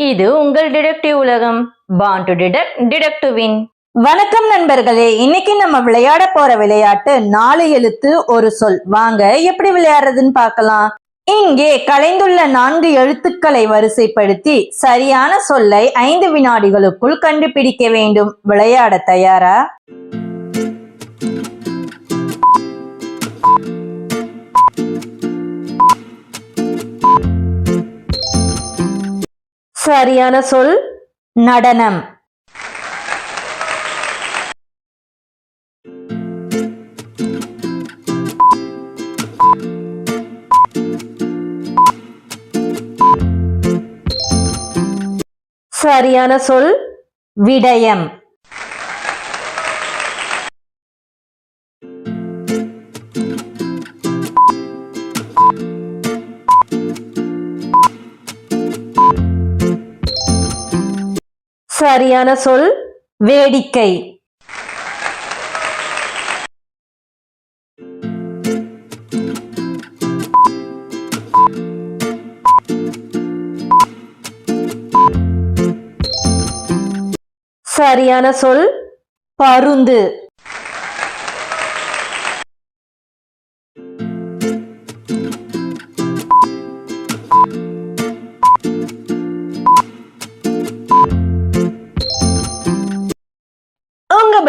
இது உங்கள் டிடெக்டிவ் உலகம். பான் டு டிடெக்ட் டிடெக்டிவின் வின் வணக்கம் நண்பர்களே இன்னைக்கு நம்ம விளையாட போற விளையாட்டு நாலு எழுத்து ஒரு சொல். வாங்க எப்படி விளையாடுறதுன்னு பார்க்கலாம். இங்கே கலைந்துள்ள நான்கு எழுத்துக்களை வரிசைப்படுத்தி சரியான சொல்லை ஐந்து வினாடிகளுக்குள் கண்டுபிடிக்க வேண்டும். விளையாட தயாரா? சரியான சொல் நடனம். சரியான சொல் விடயம். சரியான சொல் வேடிக்கை. சரியான சொல் பருந்து.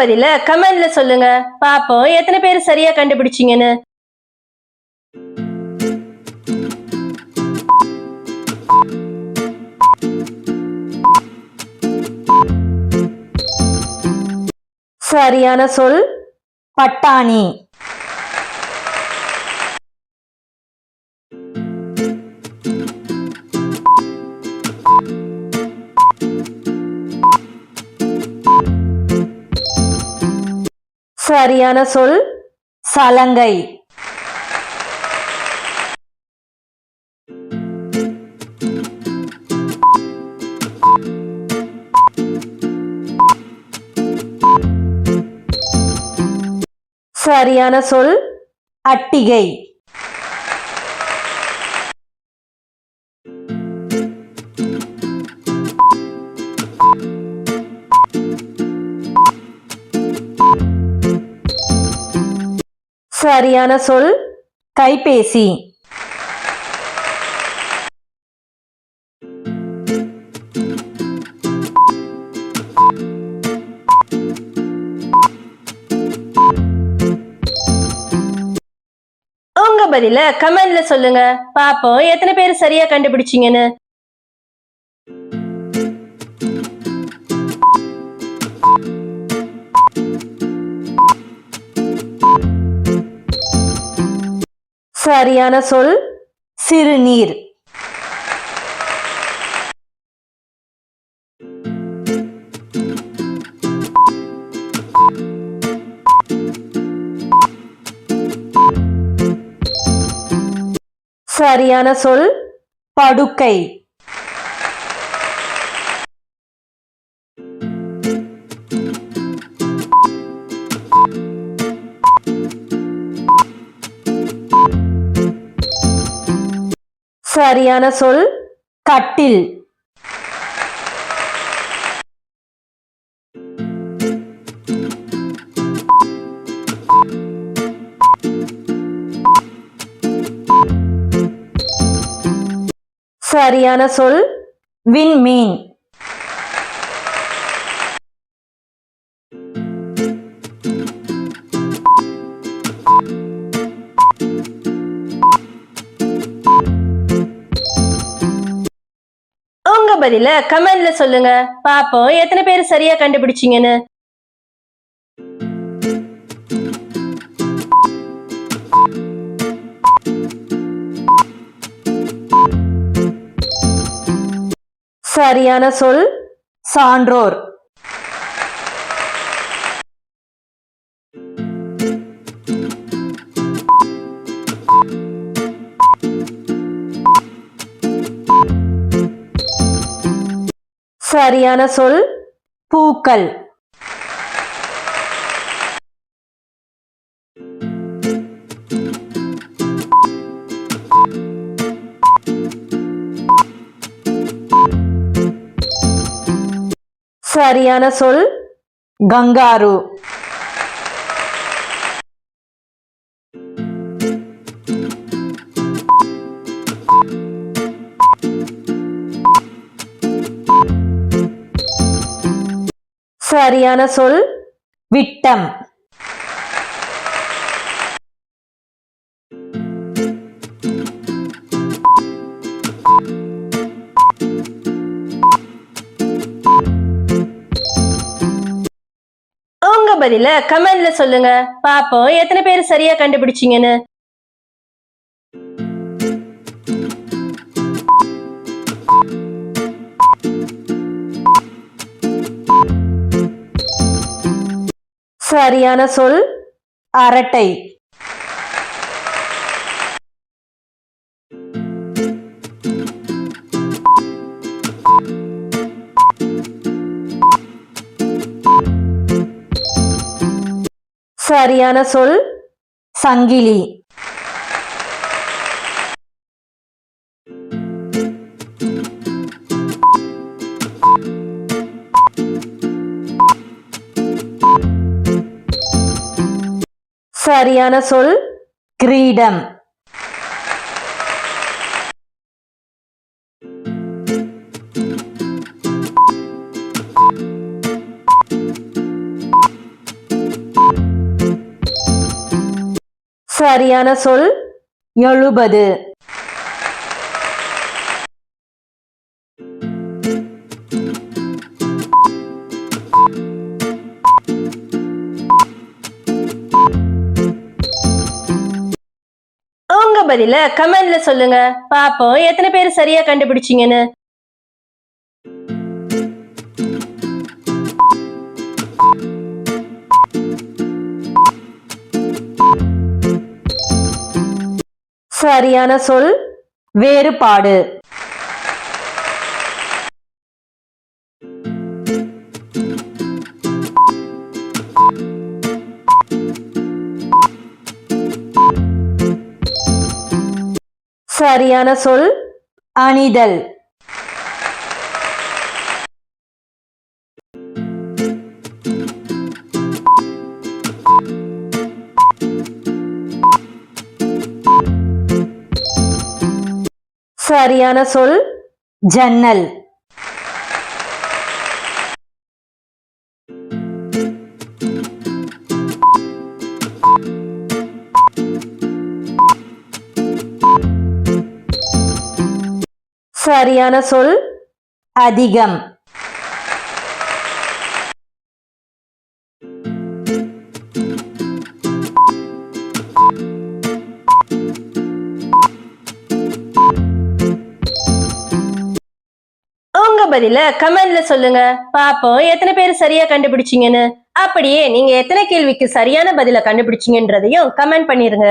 பதில கமெண்ட்ல சொல்லுங்க. பாப்போம் எத்தனை பேர் சரியா கண்டுபிடிச்சீங்கன்னு. சரியான சொல் பட்டாணி. சரியான சொல் சலங்கை. சரியான சொல் அட்டிகை. சரியான சொல் கைபேசி. உங்க பதில கமெண்ட்ல சொல்லுங்க. பாப்போம் எத்தனை பேர் சரியா கண்டுபிடிச்சீங்கன்னு. சரியான சொல் சிறுநீர். சரியான சொல் படுக்கை. சரியான சொல் கட்டில். சரியான சொல் விண்மீன். பதில கமெண்ட்ல சொல்லுங்க. பாப்போம். எத்தனை பேர் சரியா கண்டுபிடிச்சீங்கன்னு. சரியான சொல் சான்றோர். சரியான சொல் பூக்கள். சரியான சொல் கங்காரு. சரியான சொல் விட்டம். உங்க பதில கமெண்ட்ல சொல்லுங்க. பாப்போம் எத்தனை பேர் சரியா கண்டுபிடிச்சீங்கன்னு. சரியான சொல் அரட்டை. சரியான சொல் சங்கிலி. சரியான சொல் கிரீடம். சரியான சொல் எழுபது. பதில கமெண்ட்ல சொல்லுங்க. பாப்போம் எத்தனை பேர் சரியா கண்டுபிடிச்சீங்கன்னு. சரியான சொல் வேறுபாடு. சரியான சொல் அணிதல். சரியான சொல் ஜன்னல். சரியான சொல் அதிகம். உங்க பதில கமெண்ட்ல சொல்லுங்க. பாப்போம் எத்தனை பேர் சரியா கண்டுபிடிச்சீங்கன்னு. அப்படியே நீங்க எத்தனை கேள்விக்கு சரியான பதில கண்டுபிடிச்சீங்கன்றதையும் கமெண்ட் பண்ணிருங்க.